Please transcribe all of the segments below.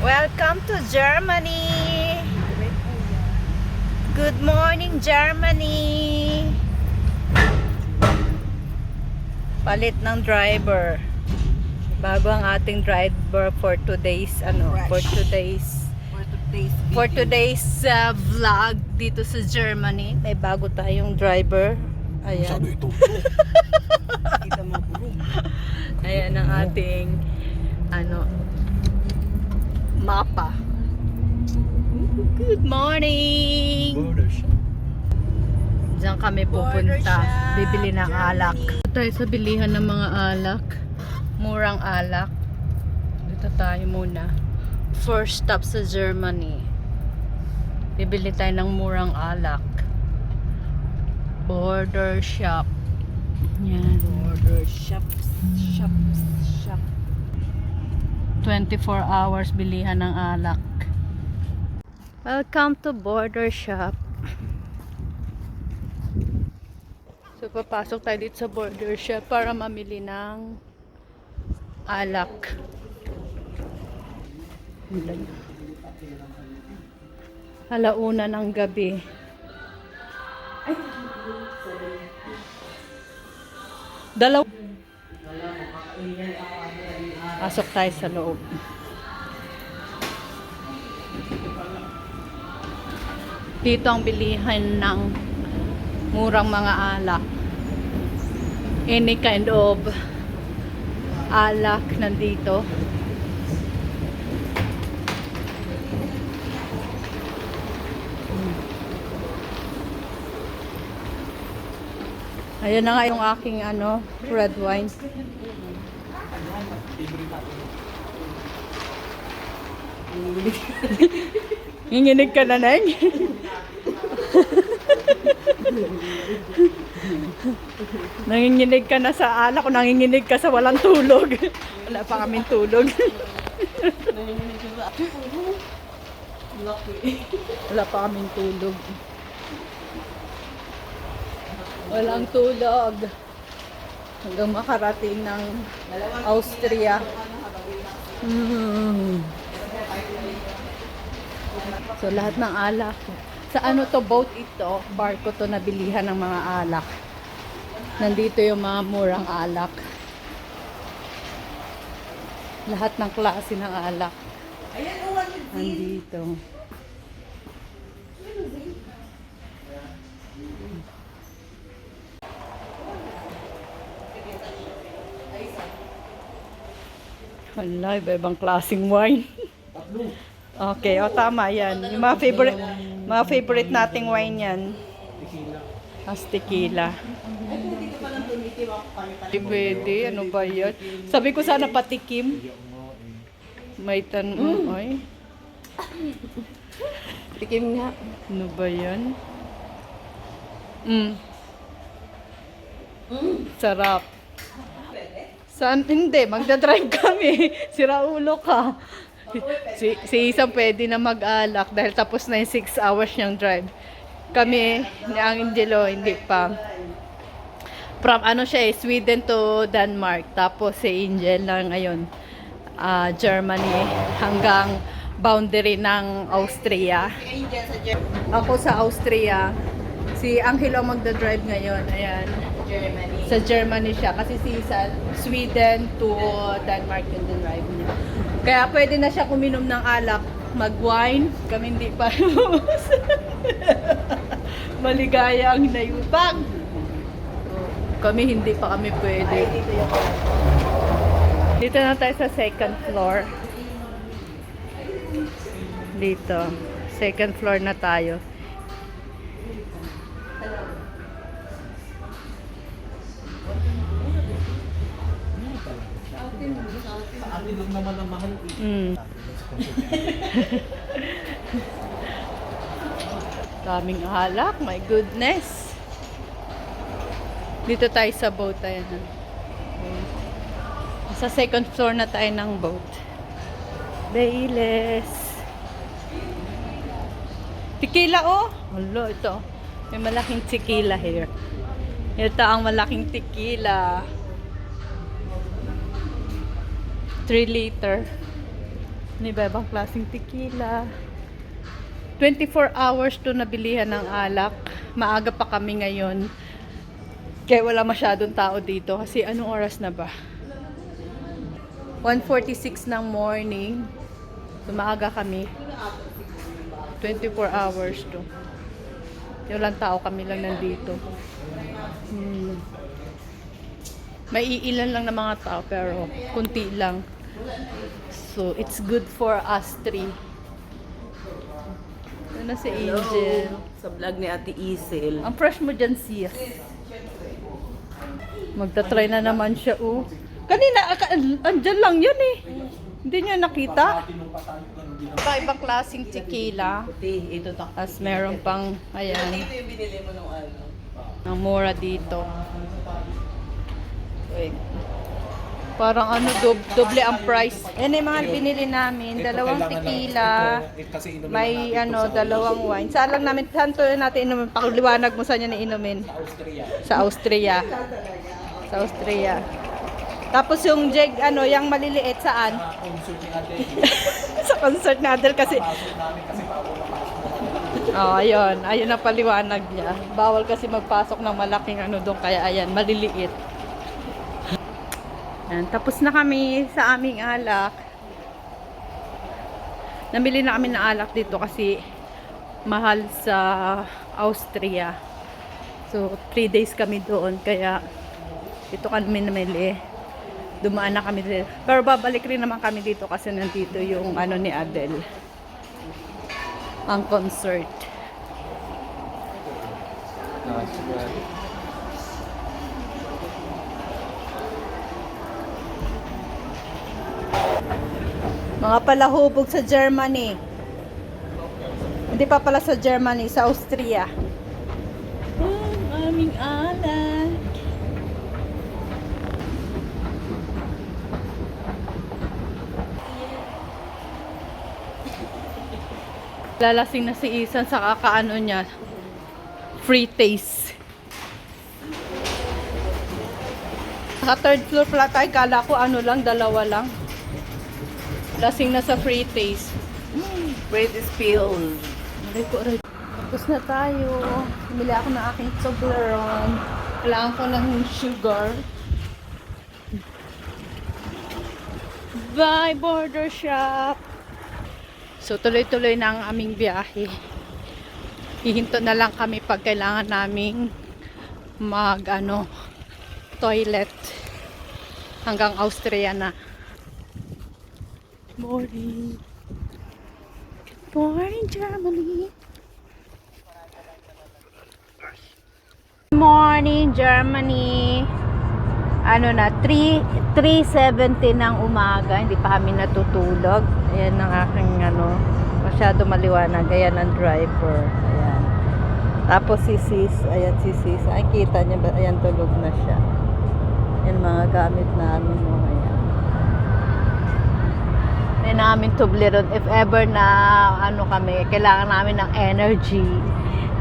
Welcome to Germany. Good morning, Germany. Palit ng driver. Bago ang ating driver for today's ano, for today's For today's video. for today's uh, vlog dito sa Germany. May bago tayong driver. Ayan. ito. Kita mo. Ayan ang ating ano mapa. Good morning! Diyan kami pupunta. Bibili ng alak. Dito tayo sa bilihan ng mga alak. Murang alak. Dito tayo muna. First stop sa Germany. Bibili tayo ng murang alak. Border shop. Yan. Border shops, shops, shop. 24 hours bilihan ng alak. Welcome to Border Shop. So, papasok tayo dito sa Border Shop para mamili ng alak. Halauna ng gabi. Dalaw. Pasok tayo sa loob. Dito ang bilihan ng murang mga alak. Any kind of alak nandito. Ayan na nga yung aking ano, red wine. Nginginig ka na, Neng? nanginginig ka na sa alak o nanginginig ka sa walang tulog. Wala pa kaming tulog. Wala pa kaming tulog. Walang tulog. Hanggang makarating ng Austria. Mm. So lahat ng alak. Sa ano to boat ito, barko to nabilihan ng mga alak. Nandito yung mga murang alak. Lahat ng klase ng alak. Ayan, oh, Nandito. Hala, iba-ibang klaseng wine. okay, o tama yan. Yung mga favorite, mga favorite nating wine yan. As tequila. Pwede, ano ba yan? Sabi ko sana patikim. May tan... Ay, Tikim nga. ano ba yan? Mm. Sarap. Saan? Hindi, magdadrive kami. Sira ulo ka. Si, si isang pwede na mag-alak dahil tapos na yung 6 hours niyang drive. Kami, ni Angelo, hindi pa. From ano siya eh, Sweden to Denmark. Tapos si Angel na ngayon, ah, Germany hanggang boundary ng Austria. Ako sa Austria. Si Angelo magda-drive ngayon. Ayan. Germany. Sa Germany siya. Kasi si sa Sweden to Denmark yung drive niya. Kaya pwede na siya kuminom ng alak. Mag-wine. Kami hindi pa. Maligaya ang hinayupang. Kami hindi pa kami pwede. Ay, dito yung Dito na tayo sa second floor. Dito. Second floor na tayo. Atin lang naman ang mahal. Mm. Daming alak, my goodness. Dito tayo sa boat ayan. Sa second floor na tayo ng boat. Bailes. Tequila oh. Hello, ito. May malaking tequila here. Ito ang malaking tequila. 3 liter. Ni ibang klaseng tequila. 24 hours to nabilihan ng alak. Maaga pa kami ngayon. Kaya wala masyadong tao dito. Kasi anong oras na ba? 1.46 ng morning. So, maaga kami. 24 hours to. Walang tao kami lang nandito. Hmm. May iilan lang na mga tao pero kunti lang. So, it's good for us three. Ano si Angel? Sa vlog ni Ate Isel. Ang fresh mo dyan, sis. Magta-try na naman siya, oh. Kanina, aka- andyan lang yun eh. Hindi niya nakita. Iba-ibang klaseng tequila. Puti, ito tak. As meron pang, ayan, Ito yung binili mo nung ano. ang mura dito. Wait. Parang ano, dob- doble ang price. Yan yung mga binili namin. Dalawang tequila. May ano, dalawang wine. Saan lang namin, saan to natin inumin? Pakuliwanag mo saan yan inumin? Austria. Sa Austria. Sa Austria. Tapos yung jeg, ano, yung maliliit saan? Sa concert na Adele kasi. Oh, ayun. Ayun ang paliwanag niya. Bawal kasi magpasok ng malaking ano doon. Kaya ayan, maliliit. Ayan, tapos na kami sa aming alak. Namili na kami ng alak dito kasi mahal sa Austria. So, 3 days kami doon. Kaya, ito kami namili. Dumaan na kami dito. Pero babalik rin naman kami dito kasi nandito yung ano ni Adele. Ang concert. Mga palahubog sa Germany. Hindi pa pala sa Germany, sa Austria. Ang aming alak. Lalasing na si Isan sa kakaano niya. Free taste. Sa third floor pala tayo, kala ko ano lang, dalawa lang. Lasing na sa free taste. Bread is pills. Aray ko, aray. Tapos na tayo. Bumili ako ng aking Toblerone. Kailangan ko ng sugar. Bye, border shop. So, tuloy-tuloy na ang aming biyahe. Hihinto na lang kami pag kailangan naming mag, ano, toilet. Hanggang Austria na. Morning. Born in Germany. Morning, Germany. Ano na, 3, 3.70 ng umaga. Hindi pa kami natutulog. Ayan ang aking ano, masyado maliwanag. Ayan ang driver. Ayan. Tapos si sis, ayan si sis. Ay, kita niya ba? Ayan, tulog na siya. Ayan mga gamit namin. Ayan. May namin Toblerone if ever na ano kami, kailangan namin ng energy,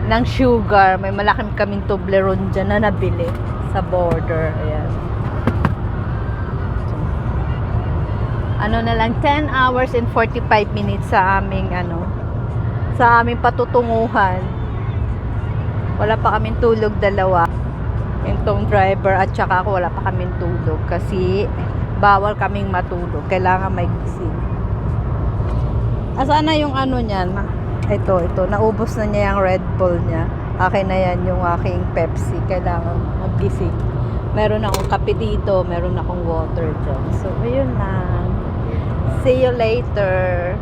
ng sugar. May malaking kaming Toblerone dyan na nabili sa border. Ayan. Ano na lang, 10 hours and 45 minutes sa aming ano, sa aming patutunguhan. Wala pa kaming tulog dalawa. Yung driver at saka ako wala pa kaming tulog kasi bawal kaming matulog. Kailangan may gising. Asaan na yung ano niyan? Ito, ito. Naubos na niya yung Red Bull niya. Akin na yan yung aking Pepsi. Kailangan magising. Meron akong kape dito. Meron akong water dyan. So, ayun lang. See you later.